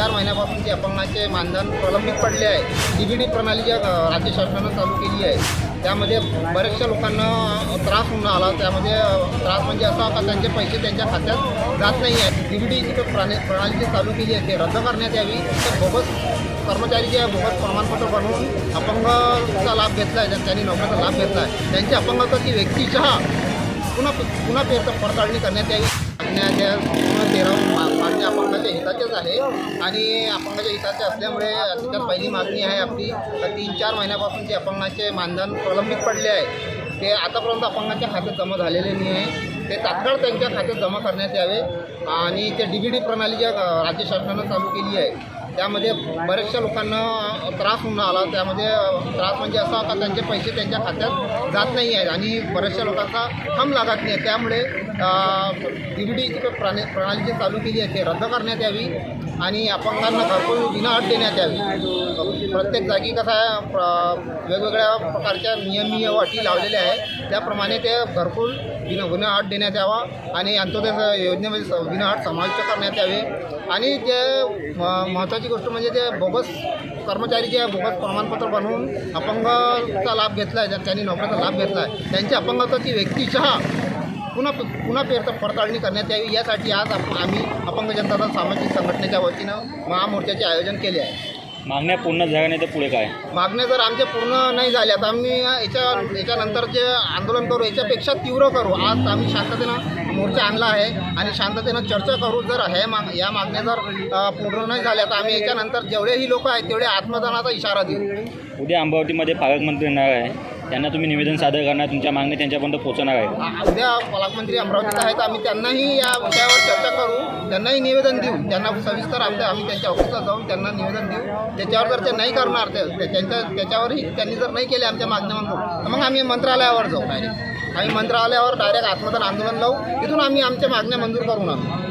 चार महिन्यापासूनचे अपंगाचे मानधन प्रलंबित पडले आहे डी बी डी प्रणाली ज्या राज्य शासनानं चालू केली आहे त्यामध्ये बऱ्याचशा लोकांना त्रास होऊन आला. त्यामध्ये त्रास म्हणजे असा का त्यांचे पैसे त्यांच्या खात्यात जात नाही आहे. डी बी डी जी प्रणाली प्रणाली जी चालू केली आहे ते रद्द करण्यात यावी. तर बोगस कर्मचारी जे आहे बोगस प्रमाणपत्र बनवून अपंगाचा लाभ घेतला आहे त्यांनी नोकऱ्याचा लाभ घेतला आहे. त्यांची अपंगाची व्यक्तिशः पुन्हा पुन्हा पेर पडताळणी करण्यात यावी? मागण्या पूर्ण तेरा मा- अपंगाच्या हिताच्याच आहे. आणि अपंगाच्या हिताचे असल्यामुळे त्यात पहिली मागणी आहे आपली. तर तीन चार महिन्यापासून जे अपंगाचे मानधन प्रलंबित पडले आहे. ते आतापर्यंत अपंगाच्या खात्यात जमा झालेले नाही आहे. ते तात्काळ त्यांच्या खात्यात जमा करण्यात यावे. आणि ते डी बी डी प्रणाली ज्या राज्य शासनानं चालू केली आहे त्यामध्ये बऱ्याचशा लोकांना त्रास होऊन आला. त्यामध्ये त्रास म्हणजे असा का त्यांचे पैसे त्यांच्या खात्यात जात नाही आहेत आणि बऱ्याचशा लोकांचा थम लागत नाही. आहे त्यामुळे डी बी डी प्रणाली प्रणाली जी चालू केली आहे ते रद्द करण्यात यावी. आणि अपंगांना घरकुल विनाअट देण्यात यावी. प्रत्येक जागी कसं आहे प्र वेगवेगळ्या प्रकारच्या नियमीय अटी लावलेल्या आहेत. त्याप्रमाणे ते घरकुल विना विनाअट देण्यात यावा आणि अंत्योदय योजनेमध्ये स- विनाअट समाविष्ट करण्यात यावे. आणि ते म- महत्त्वाची गोष्ट म्हणजे ते बोगस कर्मचारी जे आहे, बोगस प्रमाणपत्र बनवून अपंगाचा लाभ घेतला आहे त्यांनी नोकरीचा लाभ घेतला आहे त्यांची अपंगत्वाची व्यक्तिशः पुन्हा पुन्हा पेर पडताळणी करण्यात यावी. यासाठी आज आप- आम्ही अपंग जनता सामाजिक संघटनेच्या वतीनं महामोर्चाचे आयोजन केले आहे. मागण्या पूर्ण झाल्या नाही तर पुढे काय? मागण्या जर आमच्या पूर्ण नाही झाल्या तर आम्ही याच्या याच्यानंतर जे आंदोलन करू याच्यापेक्षा तीव्र करू. आज आम्ही शांततेनं मोर्चा आणला आहे आणि शांततेनं चर्चा करू. जर हे माग या मागण्या जर पूर्ण नाही झाल्या तर आम्ही याच्यानंतर जेवढेही लोक आहेत तेवढे आत्मदानाचा इशारा देऊ. उद्या अमरावतीमध्ये पालकमंत्री येणार आहे. त्यांना तुम्ही निवेदन सादर करणार तुमच्या मागण्या त्यांच्यापर्यंत पोहोचणार आहे उद्या पालकमंत्री अमरावतीत आहेत आम्ही त्यांनाही या विषयावर चर्चा करू त्यांनाही निवेदन देऊ. त्यांना सविस्तर आमच्या आम्ही त्यांच्या ऑफिसला जाऊन त्यांना निवेदन देऊ. त्याच्यावर जर ते नाही करणार ते ते- त्यांच्या त्याच्यावरही त्यांनी जर नाही केले आमच्या मागण्या तर मग आम्ही मंत्रालयावर जाऊ. डायरेक्ट आम्ही मंत्रालयावर डायरेक्ट आत्मदान आंदोलन लावू. तिथून आम्ही आमच्या मागण्या मंजूर करून आणू.